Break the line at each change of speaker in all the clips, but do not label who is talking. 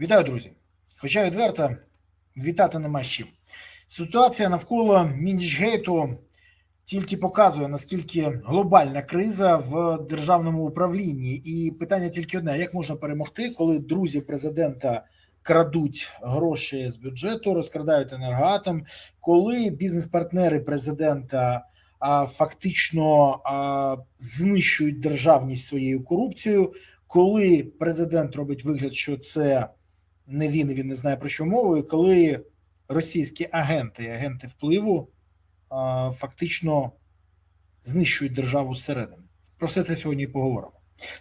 Вітаю, друзі. Хоча відверто вітати нема з чим. Ситуація навколо Міндічгейту тільки показує наскільки глобальна криза в державному управлінні, і питання тільки одне: як можна перемогти, коли друзі президента крадуть гроші з бюджету, розкрадають енергоатом, коли бізнес-партнери президента а, фактично а, знищують державність своєю корупцією, коли президент робить вигляд, що це не він, він не знає про що мову, і коли російські агенти, агенти впливу фактично знищують державу зсередини. Про все це сьогодні і поговоримо.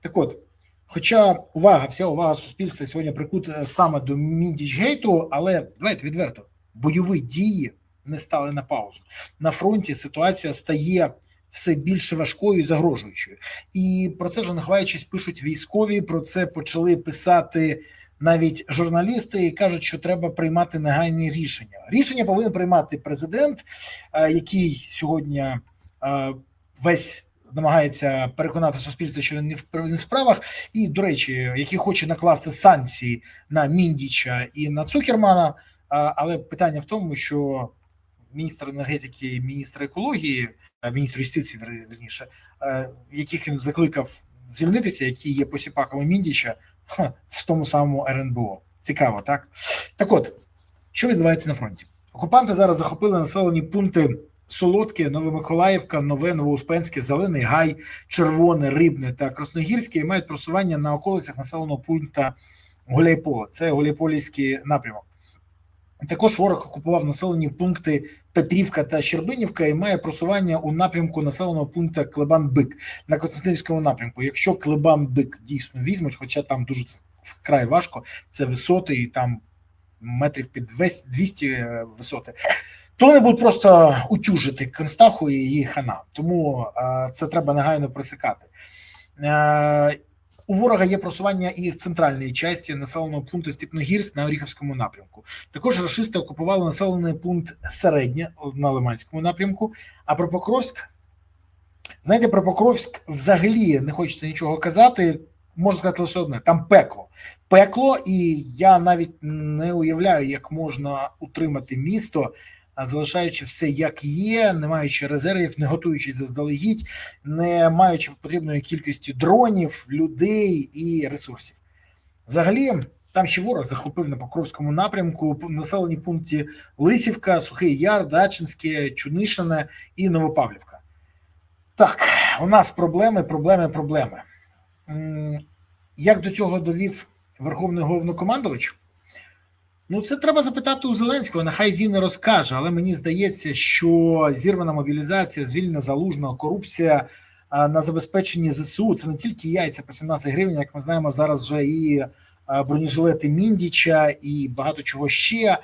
Так от, хоча увага, вся увага суспільства сьогодні прикута саме до Міндічгейту, але давайте відверто, бойові дії не стали на паузу. На фронті ситуація стає все більше важкою і загрожуючою. І про це вже наховаючись пишуть військові. Про це почали писати навіть журналісти кажуть, що треба приймати негайні рішення. Рішення повинен приймати президент, е, який сьогодні е, весь намагається переконати суспільство, що він не в справах, і до речі, який хоче накласти санкції на Міндіча і на Цукермана. Е, Але питання в тому, що міністр енергетики, міністр екології, міністр юстиції, верніше, яких він закликав звільнитися, які є посіпаками Міндіча в тому самому РНБО. Цікаво, так? Так от, що відбувається на фронті? Окупанти зараз захопили населені пункти Солодке, Новомиколаївка, Нове, Новоуспенське, Зелений Гай, Червоне, Рибне та Красногірське і мають просування на околицях населеного пункту Гуляйпола. Це Гуляйполівський напрямок. Також ворог окупував населені пункти Петрівка та Щербинівка і має просування у напрямку населеного пункту Клебан-Бик на Константинівському напрямку. Якщо Клебан-Бик дійсно візьмуть, хоча там дуже вкрай важко, це висоти і там метрів під 200 висоти, то вони будуть просто утюжити Констаху і її хана. Тому е, це треба негайно присикати. У ворога є просування і в центральній часті населеного пункту Степногірськ на Оріховському напрямку. Також рашисти окупували населений пункт середнє на Лиманському напрямку. А про Покровськ, знаєте, про Покровськ взагалі не хочеться нічого казати. Можна сказати лише одне: там пекло. Пекло, і я навіть не уявляю, як можна утримати місто залишаючи все як є, не маючи резервів, не готуючись заздалегідь, не маючи потрібної кількості дронів, людей і ресурсів. Взагалі, там ще ворог захопив на Покровському напрямку населені пункті Лисівка, Сухий Яр, Дачинське, Чунишине і Новопавлівка. Так, у нас проблеми, проблеми, проблеми. Як до цього довів Верховний головнокомандувач? Ну, це треба запитати у Зеленського. Нехай він не розкаже, але мені здається, що зірвана мобілізація, звільнена залужного, корупція на забезпеченні ЗСУ це не тільки яйця по 17 гривень, як ми знаємо, зараз вже і бронежилети Міндіча, і багато чого ще.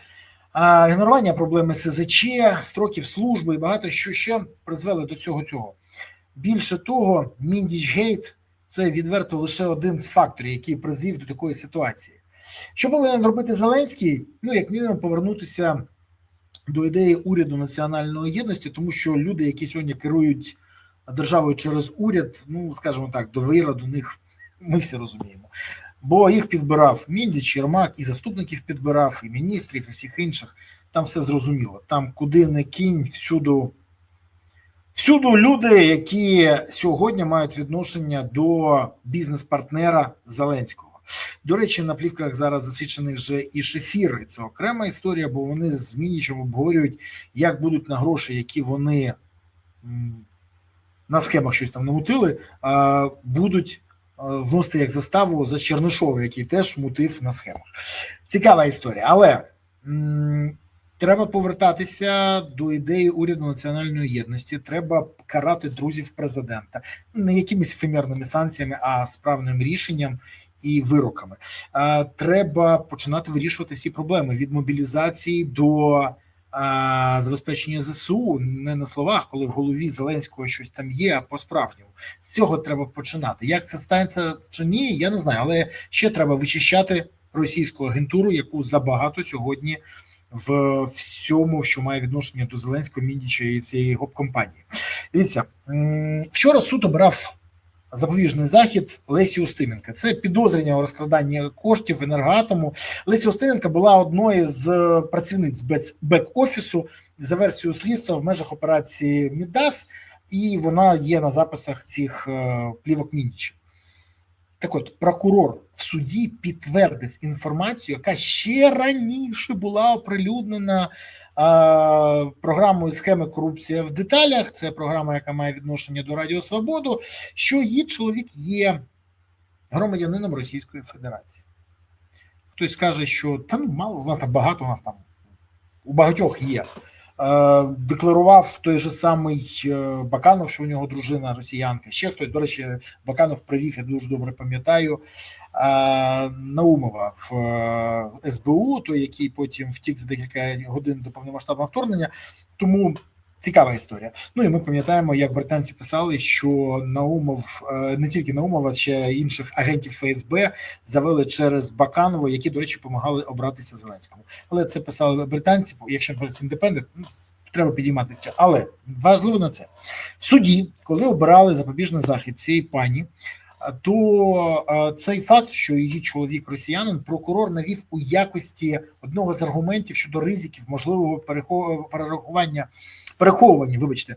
Ігнорування проблеми СЗЧ, строків служби і багато що ще призвели до цього цього. Більше того, Міндіч Гейт це відверто лише один з факторів, який призвів до такої ситуації. Що повинен робити Зеленський? Ну, як мінімум, повернутися до ідеї уряду національної єдності, тому що люди, які сьогодні керують державою через уряд, ну скажімо так, довіра до них ми всі розуміємо. Бо їх підбирав Міндіч, Єрмак, і заступників підбирав, і міністрів, і всіх інших. Там все зрозуміло. Там куди не кінь, всюду. Всюду люди, які сьогодні мають відношення до бізнес-партнера Зеленського. До речі, на плівках зараз засвідчених вже і шефіри. Це окрема історія, бо вони з Мінічем обговорюють, як будуть на гроші, які вони на схемах щось там намутили, будуть вносити як заставу за Чернишова, який теж мутив на схемах. Цікава історія, але треба повертатися до ідеї уряду національної єдності. Треба карати друзів президента не якимись ефемерними санкціями, а справним рішенням і вироками. Треба починати вирішувати всі проблеми від мобілізації до забезпечення зсу не на словах, коли в голові Зеленського щось там є, а по справжньому з цього треба починати. Як це станеться чи ні? Я не знаю, але ще треба вичищати російську агентуру, яку забагато сьогодні. В всьому, що має відношення до Зеленського Міндіча і цієї гоп компанії, дивіться вчора суд обрав запобіжний захід Лесі Устименка. Це підозрення у розкраданні коштів енергоатому. Лесі Устименка була одною з працівниць бек-офісу за версією слідства в межах операції Мідас, і вона є на записах цих е, плівок Мініча. Так от, прокурор в суді підтвердив інформацію, яка ще раніше була оприлюднена а, програмою схеми корупція в деталях. Це програма, яка має відношення до Радіо Свободу, що її чоловік є громадянином Російської Федерації. Хтось скаже, що та ну мало, у нас там багато, у нас там у багатьох є. Е, декларував той же самий е, Баканов, що у нього дружина росіянка. Ще хтось, до речі, Баканов привів, я дуже добре пам'ятаю е, Наумова в СБУ, той, який потім втік за декілька годин до повномасштабного вторгнення. Тому цікава історія. Ну і ми пам'ятаємо, як британці писали, що Наумов не тільки Наумов, а ще інших агентів ФСБ завели через Баканова, які, до речі, допомагали обратися Зеленському. Але це писали британці. Якщо індепендент, ну, треба підіймати. Але важливо на це в суді, коли обирали запобіжний захід цієї пані. То цей факт, що її чоловік росіянин, прокурор навів у якості одного з аргументів щодо ризиків можливого перерахування переховування, вибачте,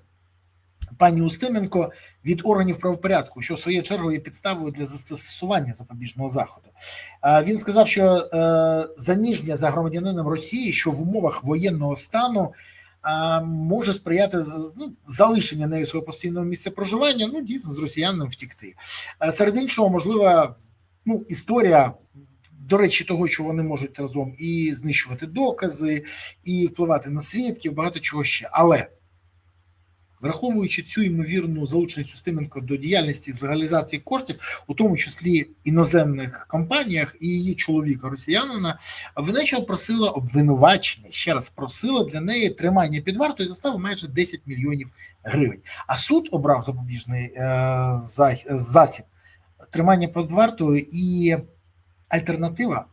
пані Устименко від органів правопорядку, що своєю чергою є підставою для застосування запобіжного заходу. Він сказав, що е, заміжня за громадянином Росії, що в умовах воєнного стану. Може сприяти ну, залишення нею свого постійного місця проживання, ну дійсно з росіянам втікти. Серед іншого, можлива ну, історія, до речі, того, що вони можуть разом і знищувати докази, і впливати на свідків, багато чого ще. Але враховуючи цю ймовірну залученість Устименко до діяльності з легалізації коштів, у тому числі іноземних компаніях і її чоловіка росіянина, Венеча просила обвинувачення ще раз просила для неї тримання під вартою застави майже 10 мільйонів гривень. А суд обрав запобіжний е, засіб тримання під вартою і альтернатива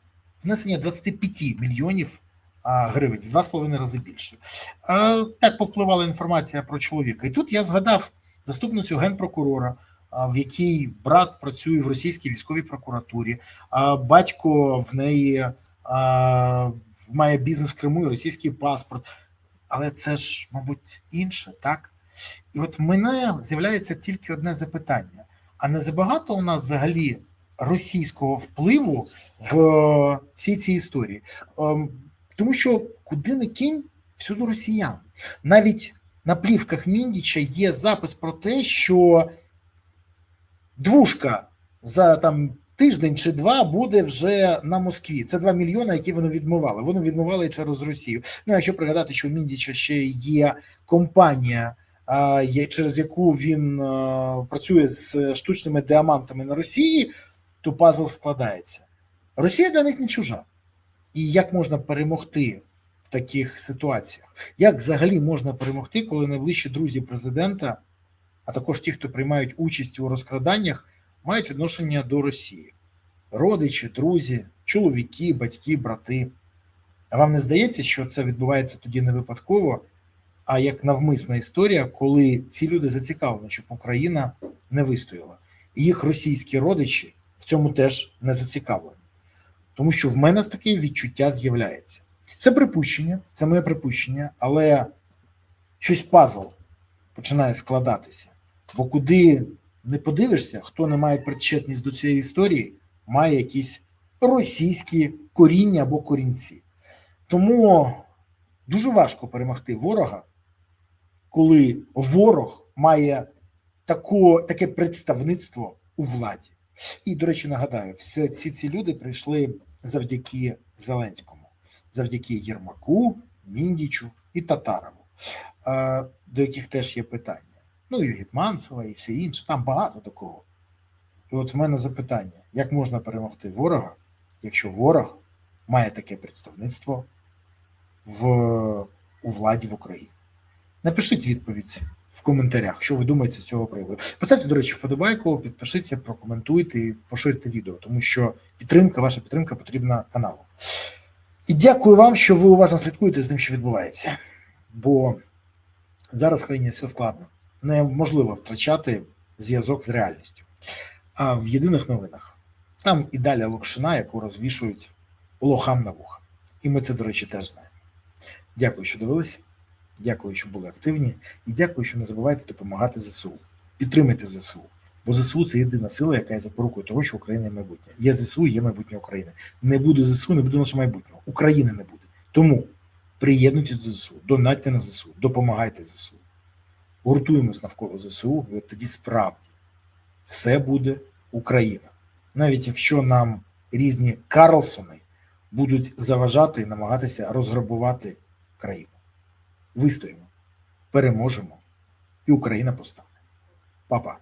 внесення 25 мільйонів гривень, в два з половиною рази більше. Так повпливала інформація про чоловіка. І тут я згадав заступницю генпрокурора, в якій брат працює в російській військовій прокуратурі, а батько в неї має бізнес в Криму і російський паспорт. Але це ж, мабуть, інше, так? І от в мене з'являється тільки одне запитання: а не забагато у нас взагалі російського впливу в всій цій історії? Тому що куди не кінь, всюди росіяни. Навіть на плівках Міндіча є запис про те, що двушка за там тиждень чи два буде вже на Москві. Це 2 мільйони, які вони відмивали. Вони відмивали через Росію. Ну, якщо пригадати, що у Міндіча ще є компанія, через яку він працює з штучними діамантами на Росії, то пазл складається. Росія для них не чужа і як можна перемогти в таких ситуаціях? Як взагалі можна перемогти, коли найближчі друзі президента, а також ті, хто приймають участь у розкраданнях, мають відношення до Росії? Родичі, друзі, чоловіки, батьки, брати. А вам не здається, що це відбувається тоді не випадково, а як навмисна історія, коли ці люди зацікавлені, щоб Україна не вистояла, і їх російські родичі в цьому теж не зацікавлені. Тому що в мене таке відчуття з'являється. Це припущення, це моє припущення, але щось пазл починає складатися. Бо куди не подивишся, хто не має причетність до цієї історії, має якісь російські коріння або корінці. Тому дуже важко перемогти ворога, коли ворог має таку, таке представництво у владі. І, до речі, нагадаю, всі ці люди прийшли завдяки Зеленському, завдяки Єрмаку, Міндічу і Татарову, до яких теж є питання. Ну і Гетманцева, і всі інші, там багато до кого. І от в мене запитання: як можна перемогти ворога, якщо ворог має таке представництво в, у владі в Україні? Напишіть відповідь в коментарях, що ви думаєте з цього приводу. Поставте, до речі, вподобайку, підпишіться, прокоментуйте і поширте відео, тому що підтримка, ваша підтримка потрібна каналу. І дякую вам, що ви уважно слідкуєте з тим, що відбувається. Бо зараз в країні все складно. Неможливо втрачати зв'язок з реальністю. А в єдиних новинах там і далі локшина, яку розвішують лохам на вуха. І ми це, до речі, теж знаємо. Дякую, що дивилися. Дякую, що були активні, і дякую, що не забувайте допомагати ЗСУ. Підтримайте ЗСУ. Бо ЗСУ це єдина сила, яка є запорукою того, що Україна є майбутнє. Є ЗСУ, є майбутнє України. Не буде ЗСУ, не буде наше майбутнього. України не буде. Тому приєднуйтесь до ЗСУ, донатьте на ЗСУ, допомагайте ЗСУ. Гуртуємось навколо ЗСУ, і от тоді справді все буде Україна. Навіть якщо нам різні Карлсони будуть заважати і намагатися розграбувати країну. Вистоїмо, переможемо, і Україна постане. Па-па.